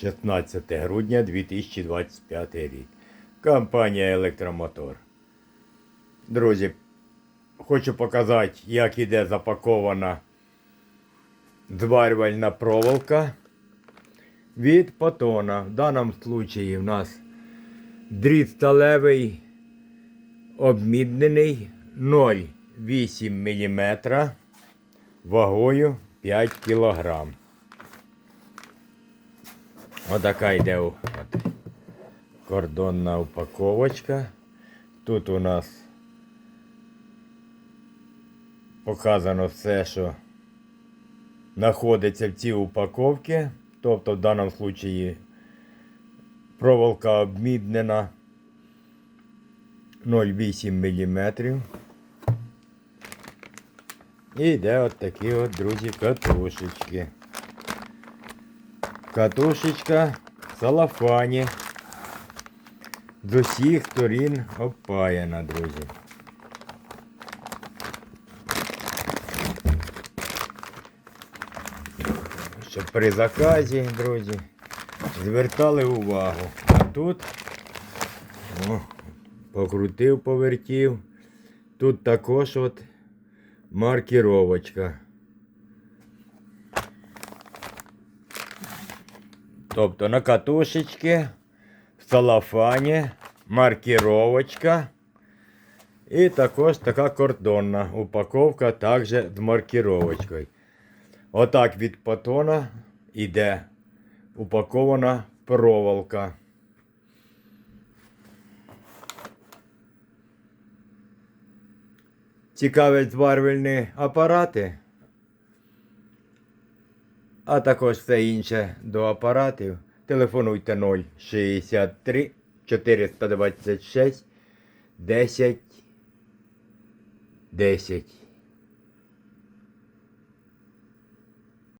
16 грудня 2025 рік. Компанія Електромотор. Друзі, хочу показати, як іде запакована зварювальна проволока від Патона. В даному случаї в нас дріт сталевий обміднений 0,8 мм вагою 5 кг. Отака йде от, кордонна упаковочка. Тут у нас показано все, що знаходиться в цій упаковці. Тобто в даному случаї проволока обміднена 0,8 мм. І йде от такі от, друзі, катушечки. Катушечка в салафані. З усіх сторін опаяна, друзі. Щоб при заказі, друзі, звертали увагу. А тут о, покрутив, повертів. Тут також от маркіровочка. Тобто на катушечці, в салафані, маркіровочка. І також така кордонна упаковка, також з маркіровочкою. Отак від патона йде упакована проволока. Цікавлять зварювальні апарати, а також все інше до апаратів. Телефонуйте 063 426 10 10.